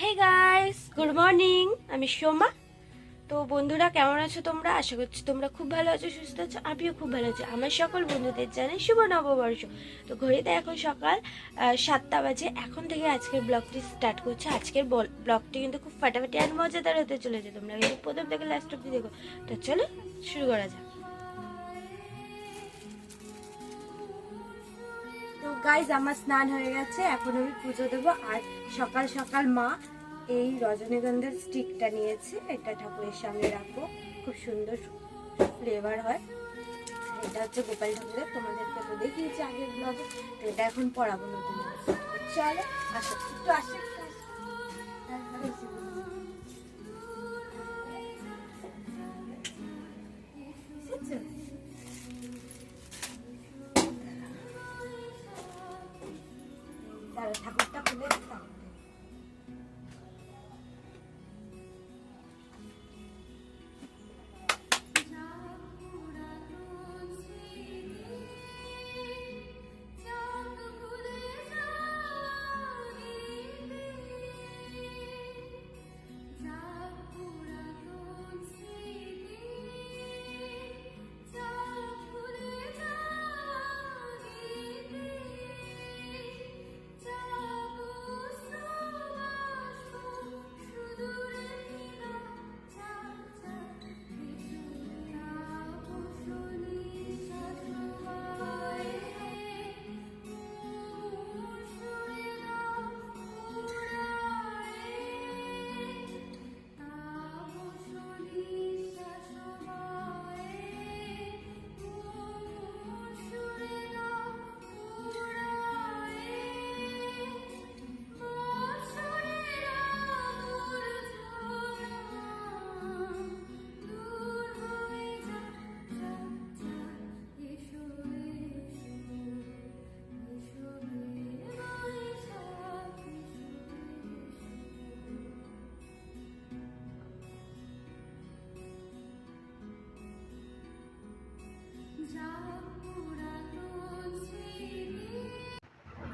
Hey guys good morning আমি সোমা। তো বন্ধুরা, কেমন আছো তোমরা? আশা করছি তোমরা খুব ভালো আছো, সুস্থ আছো, আমিও খুব ভালো আছি। আমার সকল বন্ধুদের জানাই শুভ নববর্ষ। তো ঘড়িতে এখন সকাল সাতটা বাজে। এখন থেকে আজকের ব্লগটি স্টার্ট করছে। আজকের ব্লগটি কিন্তু খুব ফাটাফাটি আর মজাদার হতে চলেছে। তোমরা কিন্তু প্রথম থেকে লাস্ট অব্দি দেখো। তো চলো, শুরু করা যাক। গাইজ আমার স্নান হয়ে গেছে, এখন আমি পুজো দেবো। আর সকাল সকাল মা এই রজনীগন্ধার স্টিকটা নিয়েছে, এটা ঠাকুরের সামনে রাখব। খুব সুন্দর ফ্লেভার হয়। এটা হচ্ছে গোপাল ঠাকুরের, তোমাদেরকে তো দেখিয়েছি আগের ব্লগে তো এটা এখন পড়াবো নতুন। চলো, আসো, একটু আসো 다 닦고 닦고 내렸다.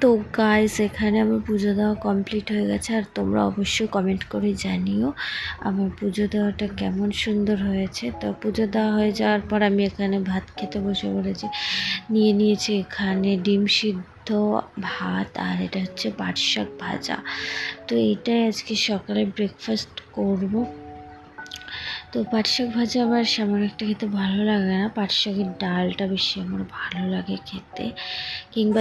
তো গাইস এখানে আমার পুজো দেওয়া কমপ্লিট হয়ে গেছে আর তোমরা অবশ্যই কমেন্ট করে জানিও আমার পুজো দেওয়াটা কেমন সুন্দর হয়েছে। তো পুজো দেওয়া হয়ে যাওয়ার পর আমি এখানে ভাত খেতে বসে পড়েছি। নিয়ে নিয়েছি এখানে ডিম সিদ্ধ ভাত আর এটা হচ্ছে পাট শাক ভাজা। তো এটাই আজকে সকালে ব্রেকফাস্ট করব। তো পাট শাক ভাজা আমার সেমন একটা খেতে ভালো লাগে না। পাট শাকের ডালটা বেশি আমার ভালো লাগে খেতে। কিংবা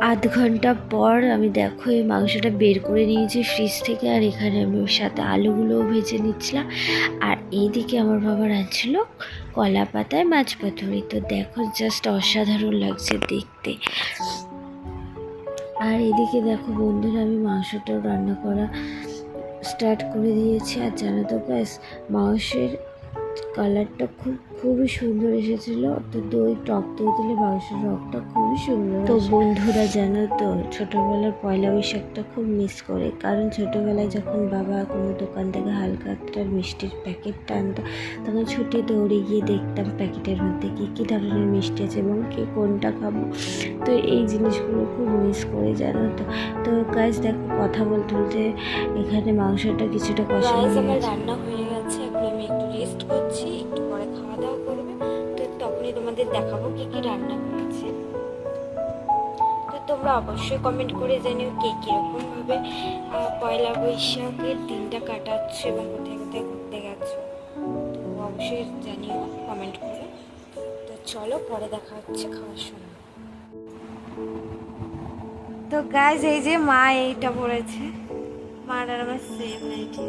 আধ ঘণ্টা পর আমি দেখো এই মাংসটা বের করে নিয়েছি ফ্রিজ থেকে, আর এখানে আমি ওর সাথে আলুগুলোও ভেজে নিচ্ছিলাম। আর এইদিকে আমার বাবা রাঁধছিল কলা পাতায় মাছ পাতুরি। তো দেখো জাস্ট অসাধারণ লাগছে দেখতে। আর এদিকে দেখো বন্ধুরা, আমি মাংসটাও রান্না করা স্টার্ট করে দিয়েছি। আর জানো তো গ্যাস মাংসের কালারটা খুব খুবই সুন্দর এসেছিল। তো দই টক দই দিলে মাংসের রকটা খুবই সুন্দর তো বন্ধুরা জানো তো ছোটোবেলার পয়লা বৈশাখটা খুব মিস করে। কারণ ছোটোবেলায় যখন বাবা কোনো দোকান থেকে হালকা একটা মিষ্টির প্যাকেট টানতো তখন ছুটে দৌড়ে গিয়ে দেখতাম প্যাকেটের মধ্যে কী কী ধরনের মিষ্টি আছে এবং কে কোনটা খাব। তো এই জিনিসগুলো খুব মিস করে জানো তো। তো গাছ দেখো কথা বলতে বলতে এখানে মাংসটা কিছুটা কষা রাইস আমার গেছে। রান্না হয়ে তোমাদের দেখাবো কি কি রান্না হয়েছে তো তোমরা অবশ্যই কমেন্ট করে জানিও কে কীরকম ভাবে পয়লা বৈশাখের দিনটা কাটাচ্ছ এবং কোথায় কোথায় ঘুরতে গেছো। তো অবশ্যই জানিও কমেন্ট করে। তো চলো পরে দেখা হচ্ছে খাওয়ার সময়। তো গাইজ এই যে মা এইটা পড়েছে। মার আর আমার সেম নাইটি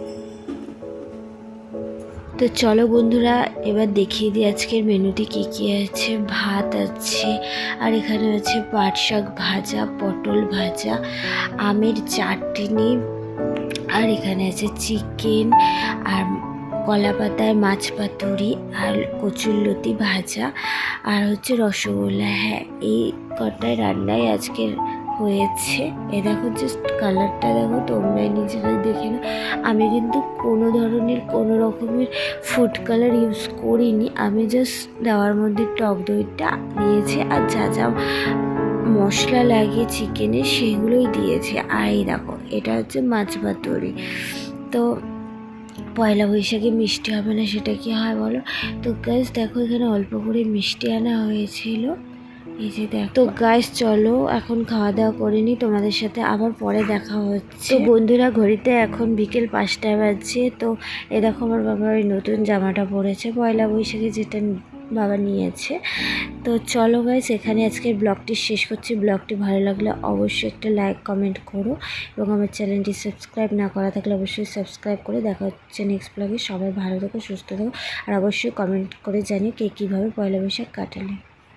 তো চলো বন্ধুরা, এবার দেখিয়ে দিই আজকের মেনুতে কী কী আছে। ভাত আছে, আর এখানে আছে পাট শাক ভাজা, পটল ভাজা, আমের চাটনি, আর এখানে আছে চিকেন, আর কলা পাতায় মাছ পাতুরি, আর কচুরলতি ভাজা, আর হচ্ছে রসগোল্লা। হ্যাঁ এই কটায় রান্নাই আজকের হয়েছে। এ দেখো জাস্ট কালারটা দেখো, তোমরাই নিজেরাই দেখে না আমি কিন্তু কোনো ধরনের, কোনো রকমের ফুড কালার ইউজ করিনি। আমি জাস্ট দেওয়ার মধ্যে টক দইটা দিয়েছি আর যা যা মশলা লাগে চিকেনে সেগুলোই দিয়েছি। আর এই দেখো, এটা হচ্ছে মাছ ভাত পাতুরি তো পয়লা বৈশাখে মিষ্টি হবে না সেটা কি হয় বলো? তো গ্যাস দেখো এখানে অল্প করে মিষ্টি আনা হয়েছিল। এই যে দেখো। তো গাইস চলো, এখন খাওয়া দাওয়া করে নি, তোমাদের সাথে আবার পরে দেখা হচ্ছে। বন্ধুরা, ঘড়িতে এখন বিকেল পাঁচটায় বাজছে, তো এ দেখো আমার বাবা ওই নতুন জামাটা পরেছে, পয়লা বৈশাখে যেটা বাবা নিয়েছে। তো চলো গাইস এখানে আজকের ব্লগটি শেষ করছি। ব্লগটি ভালো লাগলে অবশ্যই একটা লাইক কমেন্ট করো এবং আমার চ্যানেলটি সাবস্ক্রাইব না করা থাকলে অবশ্যই সাবস্ক্রাইব করে দেখা হচ্ছে নেক্সট ব্লগে সবাই ভালো থেকো, সুস্থ থেকো, আর অবশ্যই কমেন্ট করে জানিও কে কীভাবে পয়লা বৈশাখ কাটালে।